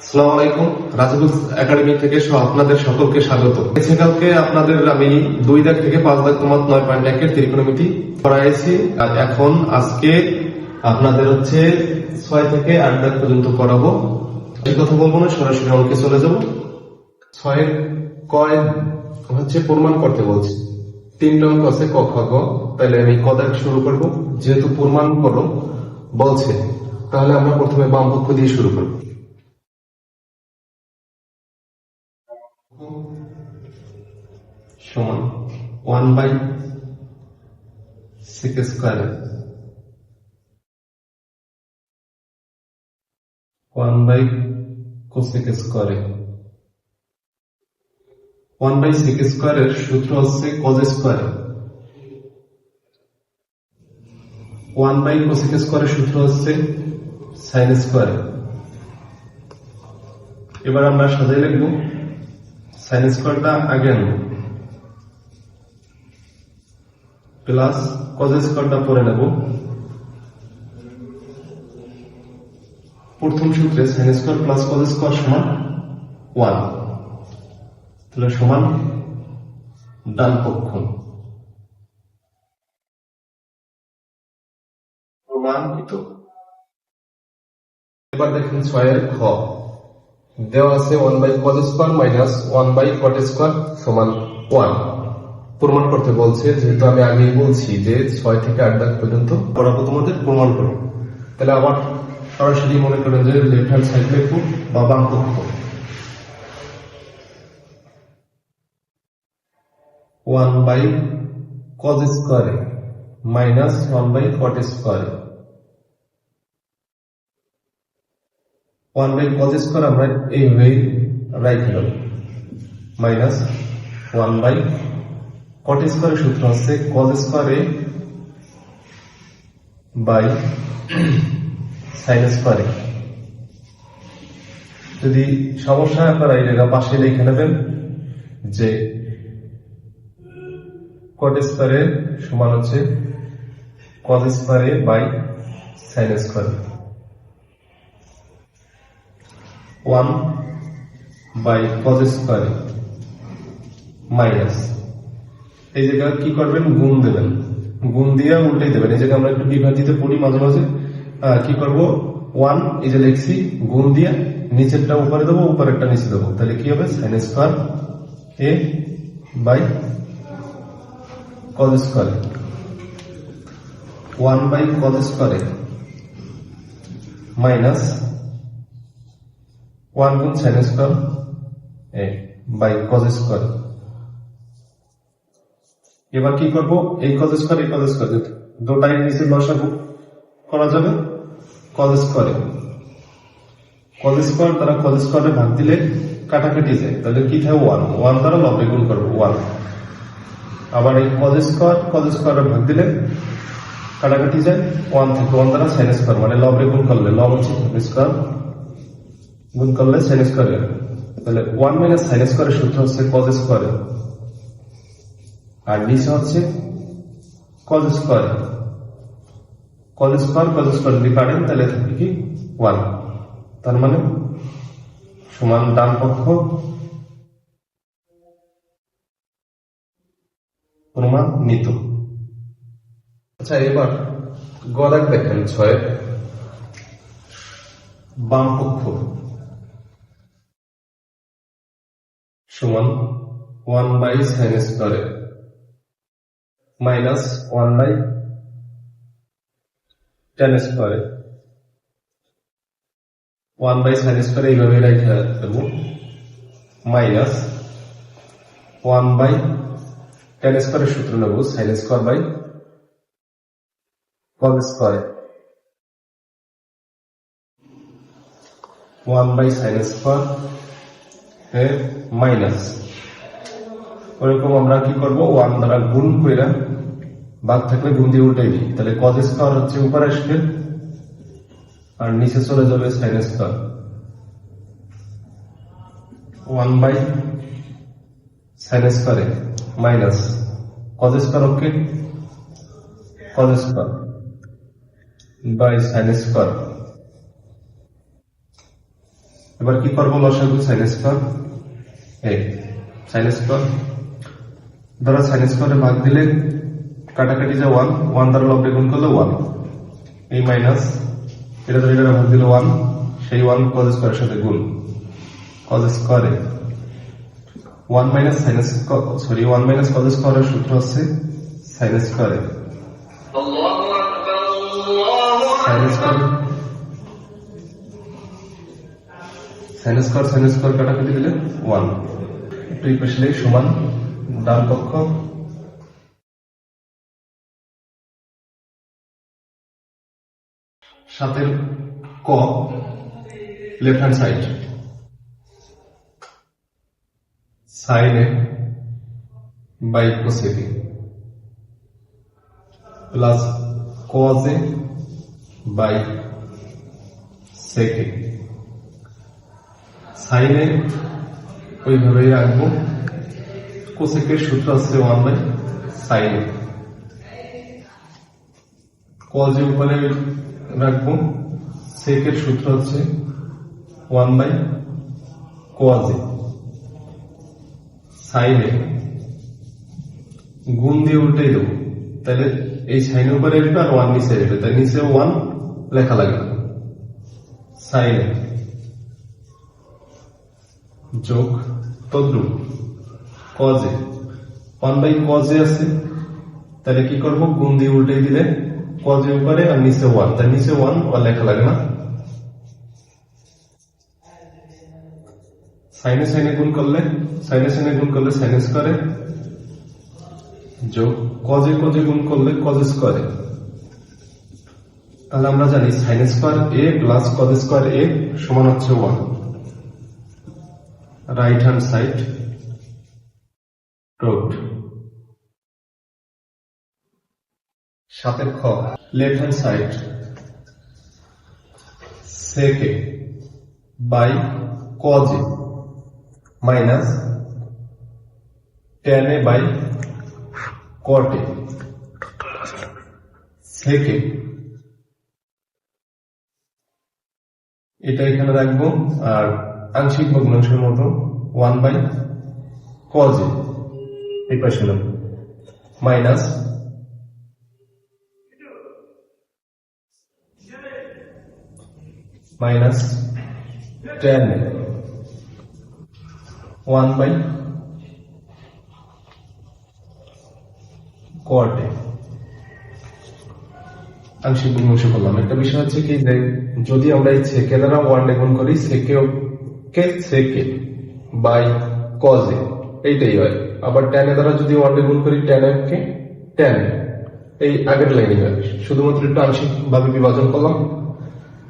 আসসালামু আলাইকুম। একাডেমি থেকে আপনাদের সকলকে স্বাগত। সেকালকে আপনাদের আমি দুই দাগ থেকে পাঁচ দাগ তোমার নয় পয়েন্ট একের ত্রিকোণমিতি করাইছি। আর এখন আজকে আপনাদের হচ্ছে ছয় থেকে আট দাগ পর্যন্ত করাবো। এই কথা বলব না, সরাসরি অঙ্কে চলে যাব। ছয়ের কয় হচ্ছে প্রমাণ করতে বলছি। তিনটা অঙ্ক আছে ক, খ, গ। তাহলে আমি ক শুরু করব। যেহেতু প্রমাণ করো বলছে। তাহলে আমরা প্রথমে বাম পক্ষ দিয়ে শুরু করব। সমান one by six square one by cosec স্কোয়ারে ওয়ান বাই সিক্স স্কোয়ারের সূত্র হচ্ছে cos square one by cosec স্কোয়ারের সূত্র হচ্ছে সাইন স্কোয়ার এবার আমরা সাজাই লিখব সাইন স্কোয়ারটা আগে আনব প্লাস কজ স্কোয়ারটা পরে নেব? প্রথম সূত্রে sine square plus cos square সমান ওয়ান তাহলে সমান ডান পক্ষ প্রমাণিত। এবার দেখেন ছয়ের খ দেওয়া আছে one by cos square minus one by cot square সমান ওয়ান প্রমাণ করতে বলছে, যেহেতু আমি আগেই বলছি যে ছয় থেকে আট দাগ পর্যন্ত পড়াবো তোমাদের প্রমাণ করো। তাহলে আবার সরাসরি মনে করেন যে লেফট হ্যান্ড সাইড লিখব বা বাম পক্ষ। ওয়ান বাই কজ স্কোয়ারে মাইনাস ওয়ান বাই কট স্কোয়ারে। ওয়ান বাই কজ স্কোয়ার আমরা এইভাবেই রাইট দেব মাইনাস ওয়ান বাই কট স্কোয়ারের সূত্র হচ্ছে কজ স্কোয়ারে বাই সাইন স্কোয়ারে যদি সমস্যা আপনারা এই পাশে লিখে নেবেন যে কট স্কোয়ারে সমান হচ্ছে কজ স্কোয়ারে বাই সাইন স্কোয়ারে ওয়ান বাই কজ স্কোয়ারে মাইনাস এই জায়গা কি করবেন? গুণ দেবেন। গুণ দিয়ে উল্টাই দেবেন। এই জায়গায় আমরা একটু বিভাজিত পড়ি মাঝে মাঝে। কি করব? ওয়ান এই যে লিখছি গুণ দিয়ে নিচেরটা উপরে দেবো, উপরেরটা নিচে দেবো। তাহলে কি হবে? Sine square A by cos square one by cos স্কোয়ারে মাইনাস ওয়ান গুণ sine square A by cos square এবার কি করব? এই কজ স্কোয়ার এই কজ স্কোয়ার দুটাই নিচে লসাগু করা যাবে? কজ স্কোয়ারে কজ স্কোয়ার দ্বারা কজ স্কোয়ারে ভাগ দিলে কাটাকাটি যায়। তাহলে কি থাকে? ওয়ান ওয়ান দ্বারা লবে গুণ করব ওয়ান আবার এই কজ স্কোয়ার কজ স্কোয়ারে ভাগ দিলে কাটাকাটি যায় ওয়ান থেকে ওয়ান দ্বারা সাইন স্কোয়ার মানে লবে গুণ করলে লব হচ্ছে স্কোয়ার গুণ করলে সাইন স্কোয়ার তাহলে ওয়ান মাইনাস সাইন স্কোয়ারের সূত্র হচ্ছে কজ স্কোয়ারে আর নিচে হচ্ছে cos square cos square cos square যদি কাটেন তাহলে থাকে কি ওয়ান। তার মানে সমান ডান পক্ষ। প্রমাণিত আচ্ছা এবার গদাক দেখেন ছয়ের বাম পক্ষ সমান ওয়ান বাই সাইন স্কোয়ারে। মাইনাস ওয়ান বাই টেন স্কোয়ারে ওয়ান বাই সাইন স্কোয়ারে এইভাবে রেখে দেবো। মাইনাস ওয়ান বাই টেন স্কোয়ারের সূত্র নেব সাইন স্কোয়ার বাই কজ স্কোয়ারে one by sine square minus ওরকম আমরা কি করব? ওয়ান দ্বারা গুণ করে বাদ থাকলে গুণ দিয়ে উল্টাই দিই। তাহলে কজ স্কোয়ার হচ্ছে উপরে আসবে, আর নিচে চলে যাবে sine square one by sine স্কোয়ারে minus cos square okay cos square by sine square এবার কি করব? লসাগু sine square A sine square ধরো সাইন্স করে ভাগ দিলে কাটাকাটি যা ওয়ান ওয়ান দ্বারা লব গুণ করলে ওয়ান এই মাইনাস এটা ধরে এটা ভাগ দিলে ওয়ান সেই ওয়ান কজ স্কোয়ারের সাথে গুণ। কজ স্কোয়ারে one minus sinus sorry one minus cos স্কোয়ারের সূত্র হচ্ছে সাইনাস স্কোয়ারে সাইনাস স্কোয়ার সাইনাস স্কোয়ার কাটাকাটি দিলে ওয়ান একটু ইকুয়েশনে সমান ডান পক্ষ সাতের ক লেফট হ্যান্ড সাইড সাইনে বাই কোসেকে প্লাস কজে বাই সেকে সাইনে ওইভাবেই রাখব। কোসেকের সূত্র আছে ওয়ান বাই সাইনে কজে উপরে রাখব, সেকের সূত্র হচ্ছে ওয়ান বাই কোয়াজে সাইনে গুণ দিয়ে উল্টে দেবো। তাহলে এই সাইনের উপরে আসবে আর ওয়ান নিচে আসবে তাই নিচে ওয়ান লেখা লাগবে। সাইনে যোগ তদ্রুপ। কজে? ওয়ান বাই কজে আছে, তাহলে কি করব? গুণ দিয়ে উল্টে দিলে কজে উপরে আর নিচে ওয়ান। তাই নিচে ওয়ান ওয়ান লেখা লাগে না। সাইনে সাইনে গুণ করলে, সাইনে সাইনে গুণ করলে সাইনে স্কোয়ারে। যোগ, কজে কজে গুণ করলে কজ স্কোয়ারে। তাহলে আমরা জানি sine square A plus cos square A সমান হচ্ছে one. Right hand side. Road সাতের খ লেফট হ্যান্ড সাইড সেকে, বাই, কজে, মাইনাস টেনে বাই কটে থেকে এটা এখানে রাখব, আর আংশিক ভগ্নাংশের মতো, ওয়ান বাই কজে। রাখব minus minus tan one by কোয়ার্টে আংশিক বিমর্শ করলাম একটা বিষয় হচ্ছে কি যে, যদি আমরা এই সেকে দ্বারা ওয়ান গুণ করি সেকে কে? সেকে বাই কজে এইটাই হয়। আবার টেনে দ্বারা যদি ওয়ান গুণ করি টেন কে? টেন এই আগের লাইনে হয় শুধুমাত্র একটু আংশিক ভাবে বিভাজন করলাম।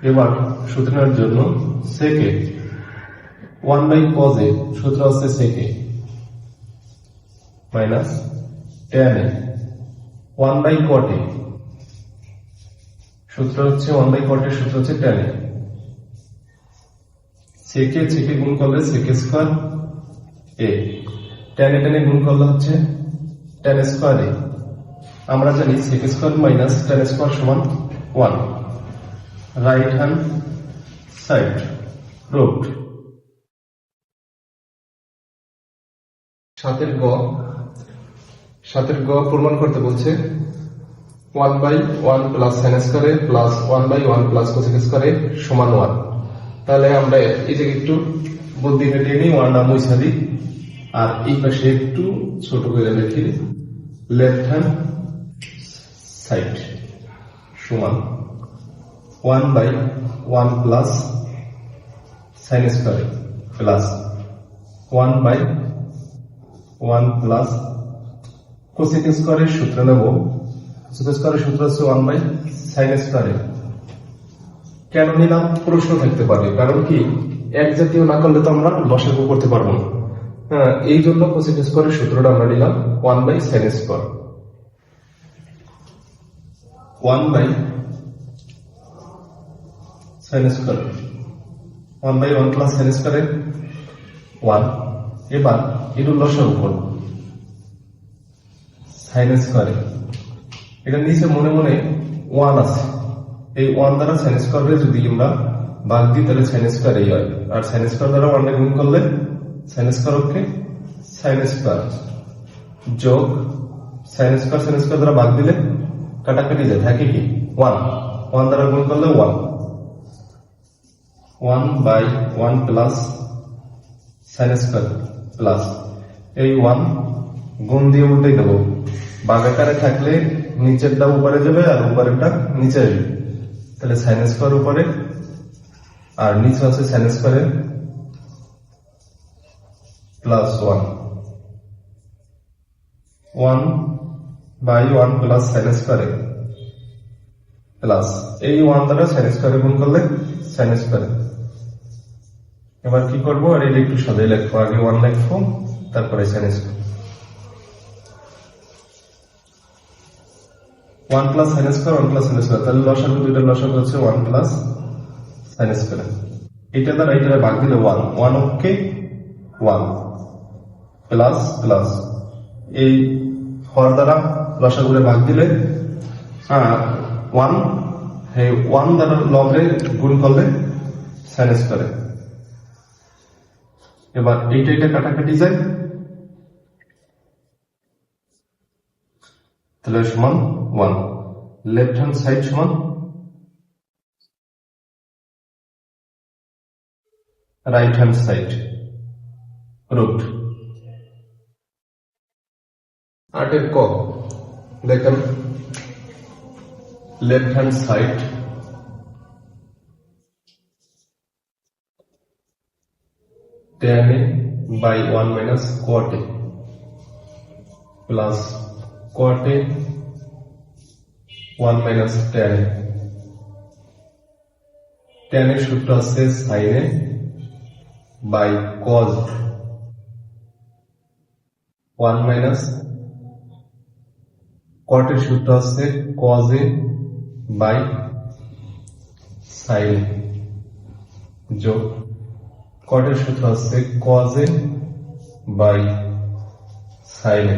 এবার সূত্রের জন্য সেকে ওয়ান বাই কজে সূত্র হচ্ছে সেকে minus tan A. One by কটে সূত্র হচ্ছে ওয়ান বাই কটের সূত্র হচ্ছে টেন এ। সেকে সেকে গুণ করলে সেকে স্কোয়ার এ টেনে টেনে গুণ করলে হচ্ছে টেন স্কোয়ার এ আমরা জানি সেকে স্কোয়ার মাইনাস টেন স্কোয়ার সমান one right hand side root সাতের গ। সাতের গ প্রমাণ করতে বলছে one by one plus sine স্কোয়ারে plus one by one plus cosec স্কোয়ারে সমান ওয়ান তাহলে আমরা যে একটু বুদ্ধি মেটিয়ে নিই ওয়ান নাম দিই। আর এই পাশে একটু ছোট করে লিখি লেফট হ্যান্ড সাইড সমান one by one plus sine স্কোয়ারে plus one by one plus cosec স্কোয়ারের সূত্র নেব। কোসেক স্কোয়ারের সূত্র হচ্ছে ওয়ান বাই সাইন স্কোয়ারে কেন নিলাম? প্রশ্ন থাকতে পারে। কারণ কি, এক জাতীয় না করলে তো আমরা লসাগু করতে পারব না। হ্যাঁ এই জন্য কোসেক স্কোয়ারের সূত্রটা আমরা নিলাম one by sine square one by sine square one by one plus sine স্কোয়ারে ওয়ান এবার এগুলো লসাগু করব সাইন স্কোয়ারে এটা নিচে মনে মনে ওয়ান আছে। এই ওয়ান দ্বারা সাইন স্কোয়ারে যদি আমরা বাদ দিই, তাহলে সাইন স্কোয়ার এই হয়। আর সাইন স্কোয়ার দ্বারা ওয়ানকে গুণ করলে sine square okay sine square যোগ সাইন স্কোয়ার সাইন স্কোয়ার দ্বারা বাদ দিলে কাটাকাটি যায় থাকে কি ওয়ান ওয়ান দ্বারা গুণ করলে one one by one plus sine square plus এই ওয়ান গুণ দিয়ে উল্টে দেবো বাগাকারে থাকলে নিচেরটা উপরে যাবে আর উপরেরটা নিচে যাবে। তাহলে সাইন স্কোয়ার উপরে, আর নিচে আছে সাইন স্কোয়ারের plus one one by one plus sine স্কোয়ারে প্লাস এই ওয়ান দ্বারা সাইন স্কোয়ারে গুণ করলে সাইন স্কোয়ারে এবার কি আর এটা একটু সাজাই আগে তারপরে plus sine square one plus sine square তাহলে লসাগু দুইটা লসাগু হচ্ছে ওয়ান প্লাস সাইন স্কোয়ার এটা দ্বারা এটা ভাগ দিলে one one okay one plus plus এই হর দ্বারা লসাগুরে ভাগ দিলে ওয়ান এই ওয়ান দ্বারা লবরে গুণ করলে সাইন স্কোয়ারে এবার এইটা এটা কাটাকাটি যায়। তাহলে সমান ওয়ান লেফট হ্যান্ড সাইড সমান right hand side রুট আটের ক দেখেন left hand side tan a by 1 minus cot a plus cot a 1 minus tan a tan এর সূত্র আছে sin a by cos 1 minus কটের সূত্র আছে কজে বাই সাইন যোগ কটের সূত্র আছে কজে বাই সাইনে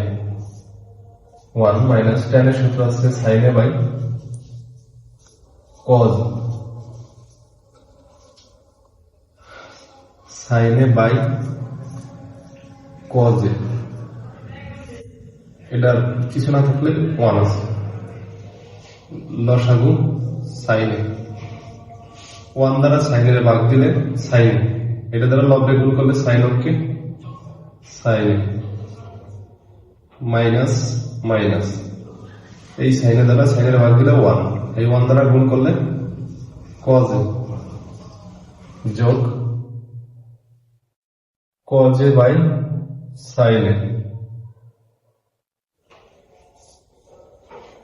ওয়ান মাইনাস টেনের সূত্র আছে সাইনে বাই কজ সাইনে বাই কজে এটা কিছু না থাকলে 1 আছে। লসাগু a 1 দ্বারা এর ভাগ দিলে সাইন এটা দ্বারা লবরে গুণ করলে sine okay sine minus minus এই সাইনের দ্বারা সাইনের ভাগ দিলে ওয়ান এই ওয়ান দ্বারা গুণ করলে কজ যোগ কজে বাই সাইনে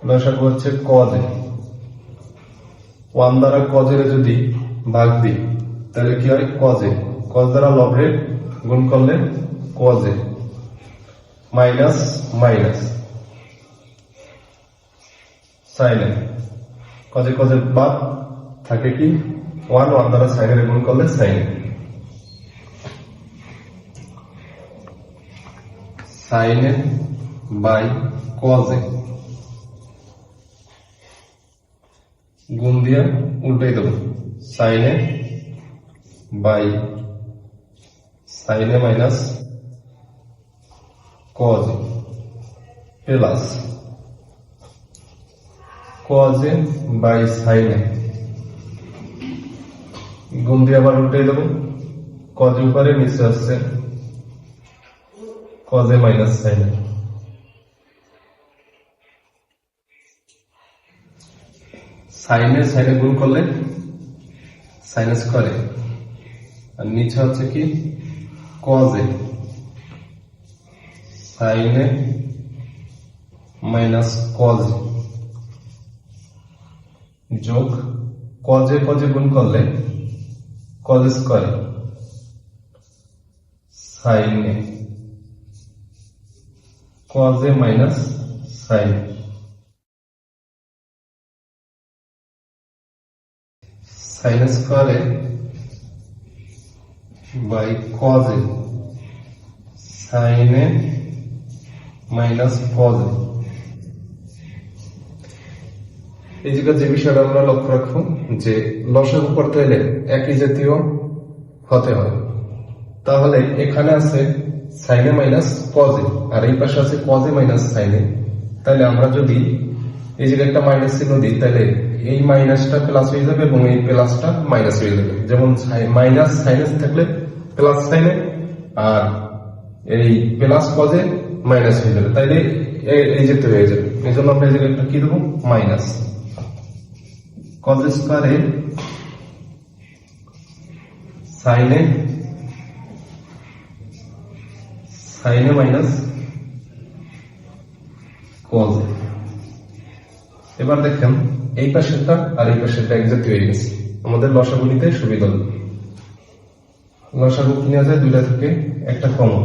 দশক হচ্ছে কজে ওয়ান দ্বারা কজের যদি ভাগ দিই, তাহলে কি হয়? কজে কজ দ্বারা লবরে গুণ করলে কজে মাইনাস মাইনাস। সাইনে কজে কজে বাদ থাকে কি? ওয়ান ওয়ান দ্বারা সাইনের গুণ করলে সাইনে সাইনে বাই কজে গুণ দিয়ে উল্টাই দেবো। সাইনে বাই সাইনে মাইনাস কজ প্লাস কজে বাই সাইনে গুণ দিয়ে আবার উল্টাই দেবো। কজে উপরে নিচে আসছে কজে মাইনাস সাইনে সাইনে সাইনে গুণ করলে, সাইনাস করে। আর নিচে হচ্ছে কি? কজে সাইনে মাইনাস কজ যোগ কজে কজে গুণ করলে কজ স্কোয়ার সাইনে। কজে মাইনাস সাইন। সাইন স্কোয়ারে বাই কজে সাইনে মাইনাস কজে এই জায়গায় যে বিষয়টা আমরা লক্ষ্য রাখব, যে লসাগু করতে হলে একই জাতীয় হতে হয়। তাহলে এখানে আছে সাইনে মাইনাস কজে আর এই পাশে আছে কজে মাইনাস সাইনে তাহলে আমরা যদি এই জায়গায় একটা মাইনাস চিহ্ন দিই তাহলে এই মাইনাসটা প্লাস হয়ে যাবে এবং এই প্লাসটা মাইনাস হয়ে যাবে। যেমন মাইনাস সাইনাস থাকলে প্লাস সাইনে আর এই প্লাস কজে মাইনাস হয়ে যাবে। তাইলে এই যেতে হয়ে যাবে। এই জন্য আমরা এই একটা কি দেবো? মাইনাস কজ স্কোয়ারে সাইনে সাইনে মাইনাস কজ এবার দেখেন, এই পাশেরটা আর এই পাশেরটা একজাতি হয়ে গেছে। আমাদের লসাগু নিতে সুবিধা হবে লসাগু কি যায় দুইটা থেকে একটা কমন।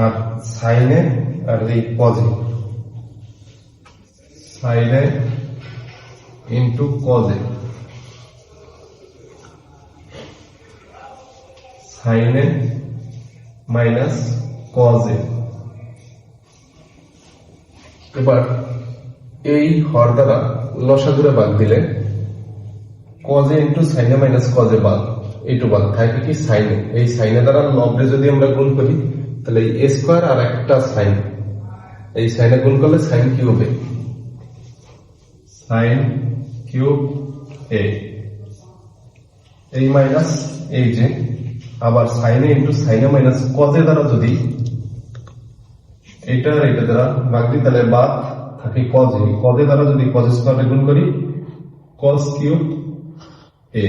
আর সাইনে আর এই কজে সাইনে ইন্টু কজে সাইনে মাইনাস কজে এবার এই হর দ্বারা লসাগুরে বাদ দিলে কজে ইন্টু সাইনে মাইনাস কজে বাদ, এইটু বাদ। থাকে কি সাইনে এই সাইনে দ্বারা লবরে যদি আমরা গুণ করি, তাহলে এই স্কোয়ার আর একটা সাইন এই সাইনে গুণ করলে সাইন কিউব হবে সাইন কিউব এ এই মাইনাস এই যে আবার সাইনে ইন্টু সাইনে মাইনাস কজে দ্বারা যদি এটা আর এটা দ্বারা ভাগ দিই, তাহলে বাদ থাকে কজে কজে দ্বারা যদি কজ স্কোয়ার গুণ করি কজ কিউব এ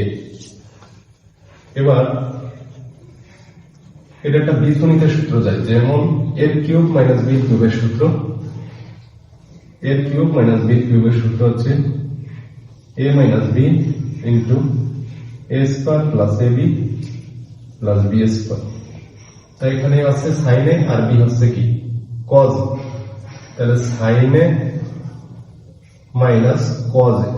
এবার এটা একটা বীজগণিতের সূত্র যায়, যেমন এর কিউব মাইনাস বি কিউবের সূত্র। এর কিউব মাইনাস বি কিউবের সূত্র হচ্ছে A minus B into A square plus A B plus B square তাই এখানে আছে সাইনে আর বি হচ্ছে কি? কজ তাহলে সাইনে মাইনাস কজে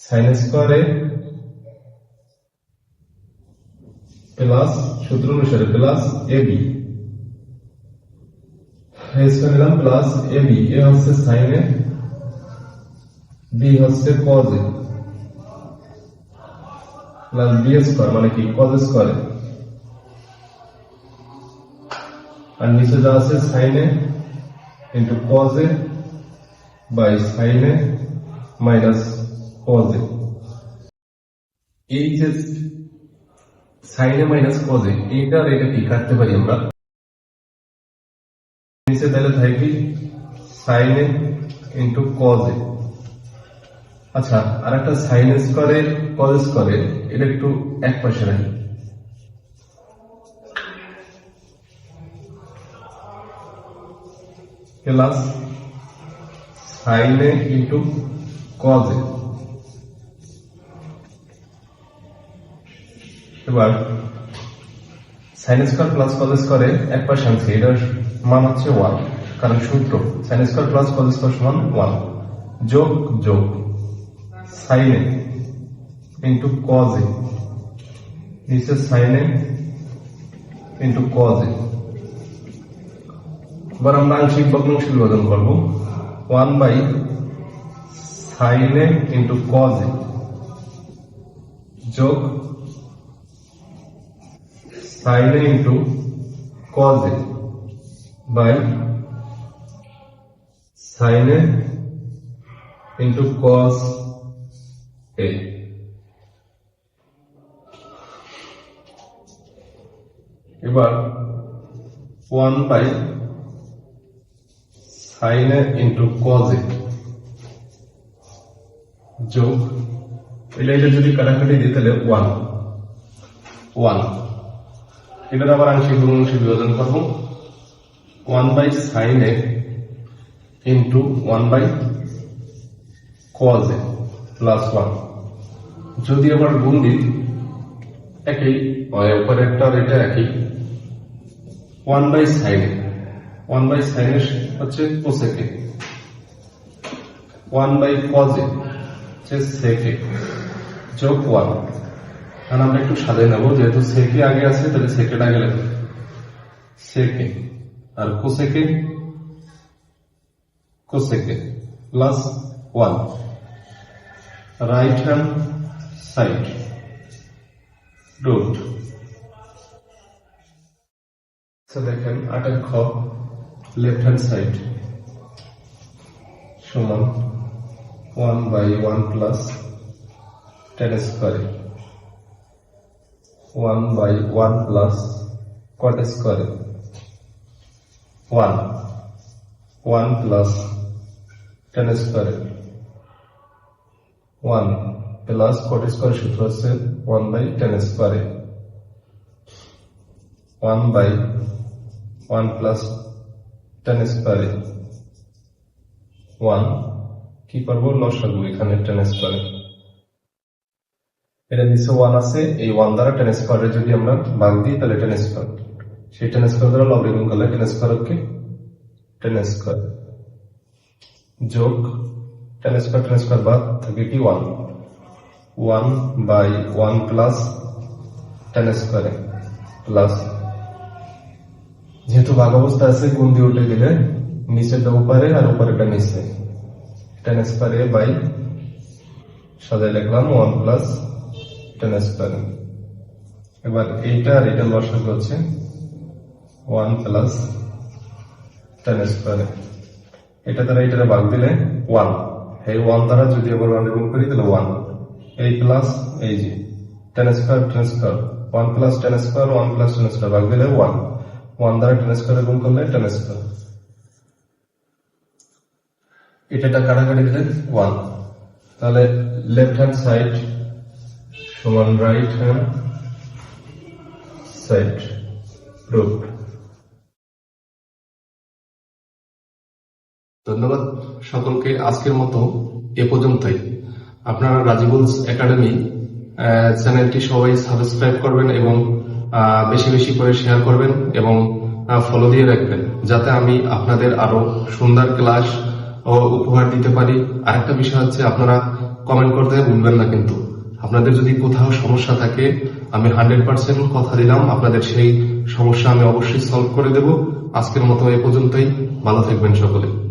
সাইন স্কোয়ারে প্লাস সূত্র অনুসারে প্লাস এ বি স্কোয়ার নিলাম প্লাস এ বি এ হচ্ছে সাইনে বি হচ্ছে কজে প্লাস বি স্কোয়ার মানে কি? কজ স্কোয়ারে। আর নিচে যা আছে সাইনে ইন্টু কজে বাই সাইনে মাইনাস কজে এই যে সাইনে মাইনাস কজে এইটা আর এটা কি? কাটতে পারি আমরা? নিচে তাহলে থাকবি সাইনে ইন্টু কজে আচ্ছা আর একটা সাইন স্কোয়ারে কজ স্কোয়ারে এটা একটু এক পাশে রাখি প্লাস সাইনে ইন্টু কজে এবার sine square plus cos square A এক পাশে আনছি এটার মান হচ্ছে ওয়ান কারণ সূত্র sine square plus cos square সমান ওয়ান যোগ যোগ সাইনে ইন্টু কজে নিচে সাইনে ইন্টু কজে এবার আমরা আংশিক ভগ্নাংশ বিভাজন করব। ওয়ান বাই সাইনে ইন্টু কজে যোগ সাইনে ইন্টু কজ এ বাই সাইনে ইন্টু কজ এ। এবার ওয়ান বাই সাইনে ইন্টু কজে যোগ এটা এটা যদি কাটাকাটি দিই, তাহলে ওয়ান ওয়ান এটার আবার আংশিক ভগ্নাংশে বিভাজন করব। ওয়ান বাই সাইনে ইন্টু ওয়ান বাই কজে প্লাস ওয়ান যদি আবার গুণ দিই, একই আর এটা একই। ওয়ান বাই সাইনে ওয়ান বাই সাইনে হচ্ছে কোসেকে ওয়ান বাই কজে হচ্ছে সেকে, যোগ ওয়ান। কারণ আমরা একটু সাজিয়ে নেব, যেহেতু সেকে আগে আছে, তাহলে সেকেটা আগে লাগবে। সেকে আর cosec? Cosec plus one right hand side root দেখেন, আটের খ। লেফট হ্যান্ড সাইড সমান one by one plus ten স্কোয়ারে one by one plus cot স্কোয়ারে ওয়ান ওয়ান প্লাস টেন স্কোয়ারে ওয়ান প্লাস কট স্কোয়ার সূত্র হচ্ছে ওয়ান বাই টেন স্কোয়ারে one by one plus ten স্কোয়ারে ওয়ান কি করব? লসাগু, এখানে টেন স্কোয়ারে এটা নিচে ওয়ান আছে, এই ওয়ান দ্বারা টেন স্কোয়ারে যদি আমরা ভাগ দিই, তাহলে টেন স্কোয়ার সেই টেন স্কোয়ার দ্বারা লব গুণ করলে টেন স্কোয়ার কে টেন স্কোয়ার যোগ টেন স্কোয়ার বাদ, থাকে কি? One one by one plus ten স্কোয়ারে প্লাস যেহেতু ভাগ অবস্থা আছে গুণ দিয়ে উল্টে দিলে? নিচেরটা উপরে আর উপরেরটা নিচে। টেন স্কোয়ারে বাই সাজাই লিখলাম ওয়ান প্লাস টেন স্কোয়ার এবার এইটা আর এটা লসাগ হচ্ছে ওয়ান প্লাস টেন স্কোয়ার এটা দ্বারা এটা ভাগ দিলে ওয়ান এই ওয়ান দ্বারা যদি আবার ওয়ান গুণ করি, তাহলে ওয়ান এই প্লাস এই যে ten square ten square one plus ten square one plus ten square ভাগ দিলে ওয়ান ওয়ান দ্বারা টেন স্কোয়ার গুণ করলে টেন স্কোয়ার এটা কাটাকাটি দিলে ওয়ান তাহলে লেফট হ্যান্ড সাইড সমান রাইট হ্যান্ড সাইড রুট ধন্যবাদ সকলকে আজকের মতো এ পর্যন্তই। আপনারা রাজিবুলস একাডেমি চ্যানেলটি সবাই সাবস্ক্রাইব করবেন এবং বেশি বেশি করে শেয়ার করবেন এবং ফলো দিয়ে রাখবেন, যাতে আমি আপনাদের আরও সুন্দর ক্লাস ও উপহার দিতে পারি। আরেকটা বিষয় হচ্ছে, আপনারা কমেন্ট করতে ভুলবেন না কিন্তু। আপনাদের যদি কোথাও সমস্যা থাকে, আমি হান্ড্রেড পার্সেন্ট কথা দিলাম, আপনাদের সেই সমস্যা আমি অবশ্যই সলভ করে দেব। আজকের মতো এ পর্যন্তই, ভালো থাকবেন সকলে।